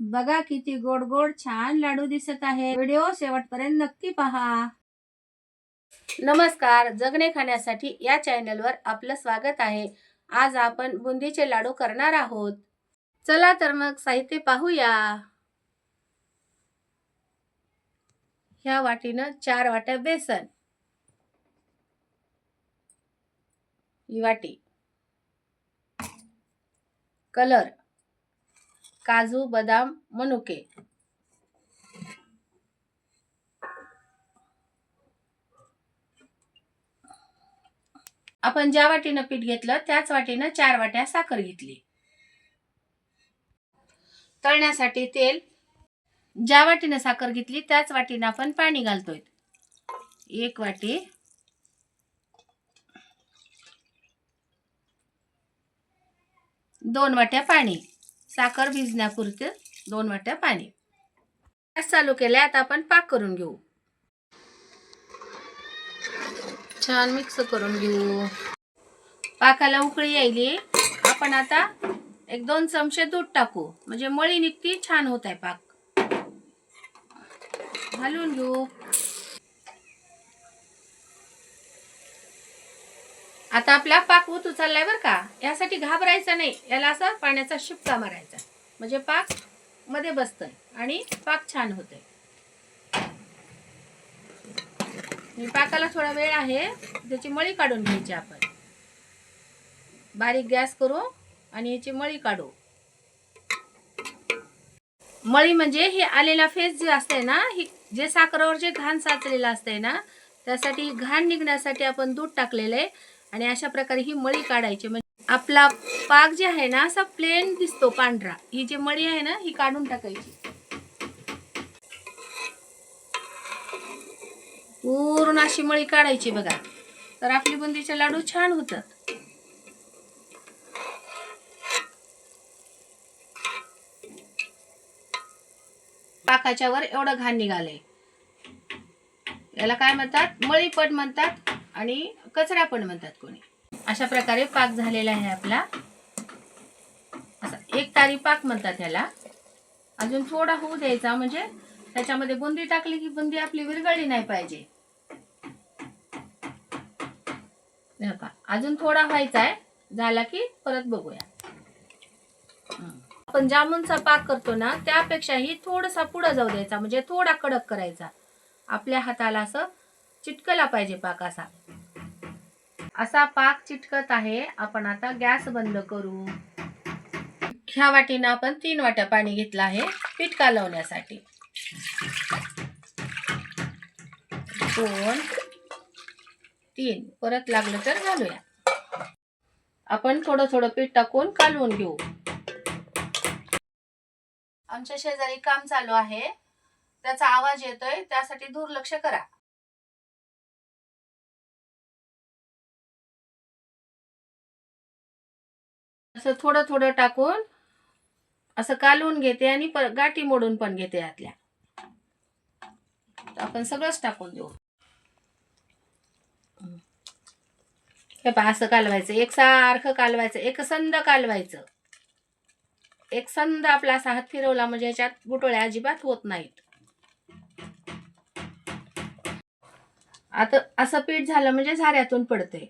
बघा किती गोड गोड छान लाडू दिसत आहे व्हिडिओ शेवटपर्यंत नक्की पहा. नमस्कार. जगणे खाण्यासाठी या चॅनलवर आपलं स्वागत आहे. आज आपण बुंदीचे लाडू करणार आहोत. चला तर मग साहित्य पाहूया. ह्या वाटीनं चार वाट्या बेसन. ही वाटी. कलर. काजू बदाम मनुके. आपण ज्या वाटीनं पीठ घेतलं त्याच वाटीनं चार वाट्या साखर घेतली. तळण्यासाठी तेल ज्या वाटीनं साखर घेतली त्याच वाटीनं आपण पाणी घालतोय. एक वाटी. दोन वाट्या पाणी. साखर भिजण्यापुरते दोन वाट्या पाणी. गॅस चालू केलाय आता आपण पाक करून घेऊ. छान मिक्स करून घेऊ. पाकाला उकळी यायली. आपण आता एक दोन चमचे दूध टाकू. म्हणजे मळी निघती छान होत आहे पाक. घालून घेऊ. आता आपला पाक उतू उचललाय बरं का. यासाठी घाबरायचं नाही. याला असं पाण्याचा शिपका मारायचा. म्हणजे पाकमध्ये बसतंय आणि पाक छान होतंय. पाकाला थोडा वेळ आहे. त्याची मळी काढून घ्यायची आपण. बारीक गॅस करू आणि याची मळी काढू. मळी म्हणजे हे आलेला फेस जे असते ना ही जे साखरेवर जे घाण साचलेलं असतंय ना त्यासाठी घाण निघण्यासाठी आपण दूध टाकलेलं आहे. आणि अशा प्रकारे ही मळी काढायची. म्हणजे आपला पाक जे आहे ना असा प्लेन दिसतो पांढरा. ही जी मळी आहे ना ही काढून टाकायची. पूर्ण अशी मळी काढायची बघा. तर आपली बुंदीचे लाडू छान होतात. पाकाच्या वर एवढं घाण निघालंय. याला काय म्हणतात? मळी पण म्हणतात. आणि कचरा पण म्हणतात कोणी. अशा प्रकारे पाक झालेला आहे आपला. असा एक तारी पाक म्हणतात ह्याला. अजून थोडा होऊ द्यायचा म्हणजे त्याच्यामध्ये बुंदी टाकली की बुंदी आपली विरगळली नाही पाहिजे. अजून थोडा व्हायचा आहे. झाला की परत बघूया. आपण जामुनचा पाक करतो ना त्यापेक्षाही थोडासा पुढं जाऊ द्यायचा म्हणजे थोडा कडक करायचा. आपल्या हाताला असं चिटकला पाहिजे पाक असा. असा पाक चिटकत आहे. आपण आता गॅस बंद करू. ह्या वाटीनं आपण तीन वाट्या पाणी घेतलं आहे पीठ कालवण्यासाठी दोन तीन. परत लागलं तर घालूया. आपण थोडं थोडं पीठ टाकून कालवून घेऊ. आमच्या शेजारी काम चालू आहे. त्याचा आवाज येतोय त्यासाठी दुर्लक्ष करा. असं थोडं थोडं टाकून असं कालवून घेते आणि गाठी मोडून पण घेते यातल्या आपण सगळंच टाकून देऊ. हे पहा असं कालवायचं. एकसारखं कालवायचं. एकसंद कालवायचं. एकसंद आपला असा हात फिरवला म्हणजे याच्यात गुटोळ्या अजिबात होत नाहीत. आता असं पीठ झालं म्हणजे झाऱ्यातून पडते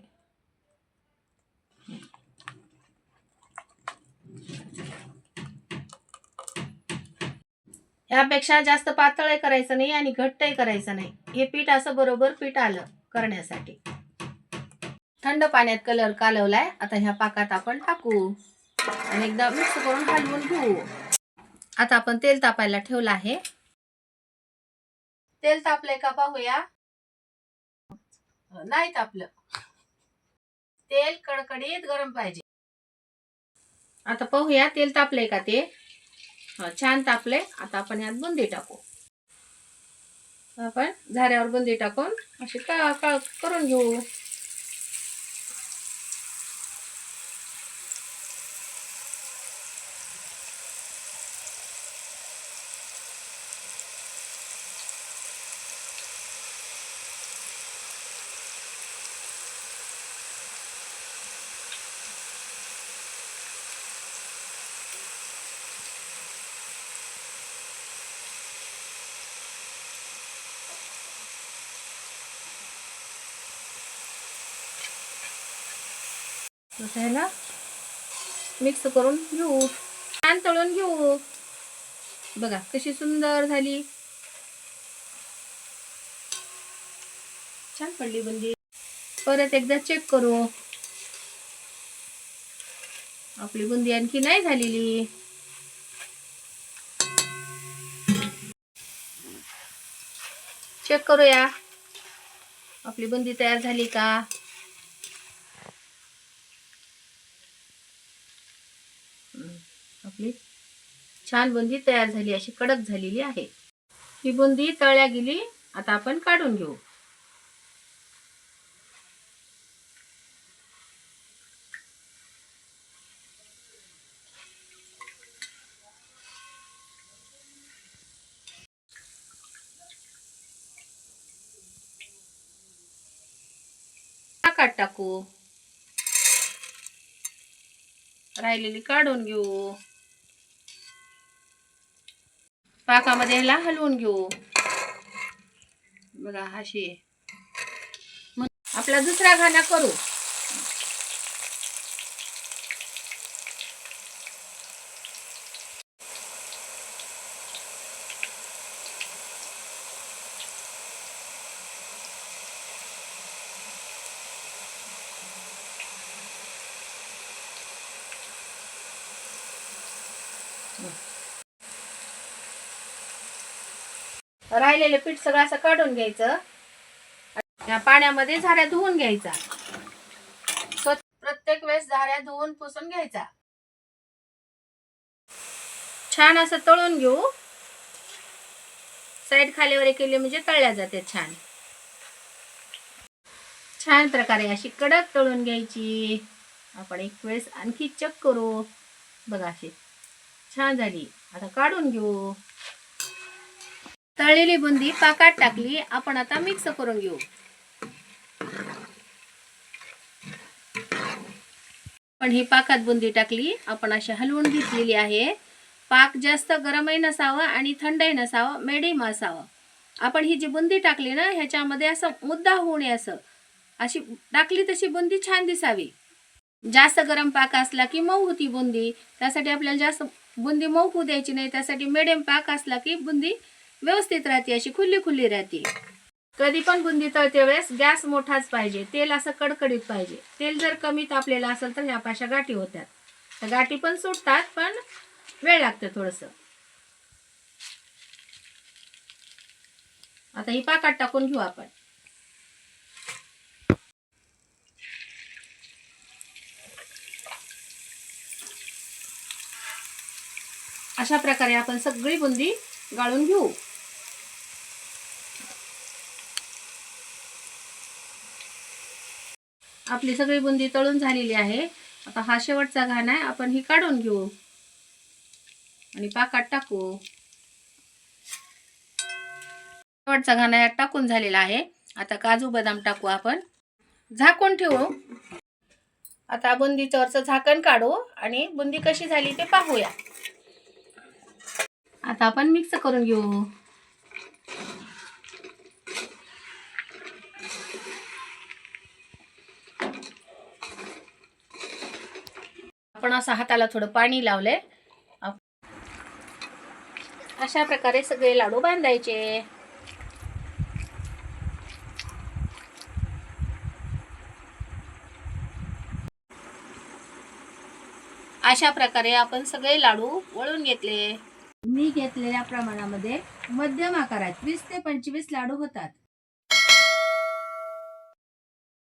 ह्यापेक्षा जास्त पातळ करायचं नाही आणि घट्टही करायचं नाही. हे पीठ असं बरोबर पीठ आलं करण्यासाठी. थंड पाण्यात कलर कालवलाय. आता ह्या पाकात आपण टाकू. आणि एकदा मिक्स करून हलवून घेऊ. आता आपण तेल तापायला ठेवलं आहे. तेल तापलंय का पाहूया? नाही तापलं. तेल कडकडीत गरम पाहिजे. आता पाहूया तेल तापलंय का ते? छान तापले. आता आपण ह्यात बुंदी टाकू. आपण झाऱ्यावर बुंदी टाकून अशी का का करून घेऊ? तसं ह्याला मिक्स करून घेऊ. छान तळून घेऊ. बघा कशी सुंदर झाली. छान पडली बुंदी परत एकदा चेक करू. आपली बुंदी आणखी नाही झालेली. चेक करूया. आपली बुंदी तयार झाली का? आपली छान बुंदी तयार झाली अशी कडक झालेली आहे. ही बुंदी तळल्या गेली आता आपण काढून घेऊ. टाकू. राहिलेली काढून घेऊ. पाकामध्ये ह्याला हलवून घेऊ. बघा अशी. मग आपला दुसरा घाना करू. राहिलेलं पीठ सगळं असं काढून घ्यायचं. या पाण्यामध्ये झाऱ्या धुवून घ्यायचा. स्वच्छ प्रत्येक वेळेस झाऱ्या धुवून पुसून घ्यायचा. छान असं तळून घेऊ. साईड खालीवर केले म्हणजे तळल्या जाते छान. छान प्रकारे अशी कडक तळून घ्यायची. आपण एक वेळेस आणखी चेक करू. बघा अशी छान झाली. आता काढून घेऊ. तळलेली बुंदी पाकात टाकली. आपण आता मिक्स करून घेऊ. पण ही पाकात बुंदी टाकली. आपण अशी हलवून घेतलेली आहे. पाक जास्त गरमही नसावं आणि थंडही नसावं मेडियम असावं आपण ही जी बुंदी टाकली ना ह्याच्यामध्ये असं मुद्दा होऊ नये असं. अशी टाकली तशी बुंदी छान दिसावी. जास्त गरम पाक असला की मऊ होती बुंदी. त्यासाठी आपल्याला जास्त बुंदी मऊ होऊ द्यायची नाही. त्यासाठी मिडियम पाक असला की बुंदी व्यवस्थित राहते अशी खुल्ली खुल्ली राहते. कधी पण बुंदी तळते वेळेस गॅस मोठाच पाहिजे तेल असं कडकडीत पाहिजे. तेल जर कमी तापलेलं असेल तर ह्या पाशा गाठी होत्यात तर गाठी पण सुटतात पण वेळ लागतं थोडस. आता ही पाकात टाकून घेऊ आपण. अशा प्रकारे आपण सगळी बुंदी गाळून घेऊ. आपली सगळी बुंदी तळून झालेली आहे. आता हा शेवटचा घाण आहे. आपण ही काढून घेऊ. आणि पाकात टाकू. शेवटचा घाणा यात टाकून झालेला आहे. आता काजू बदाम टाकू आपण. झाकून ठेवू. आता बुंदी चवरचं झाकण काढू आणि बुंदी कशी झाली ते पाहूया. आता आपण मिक्स करून घेऊ. आपण असं हाताला थोडं पाणी लावलंय. अशा प्रकारे सगळे लाडू बांधायचे. अशा प्रकारे आपण सगळे लाडू वळून घेतले. मी घेतलेल्या प्रमाणामध्ये मध्यम आकारात वीस ते पंचवीस लाडू होतात.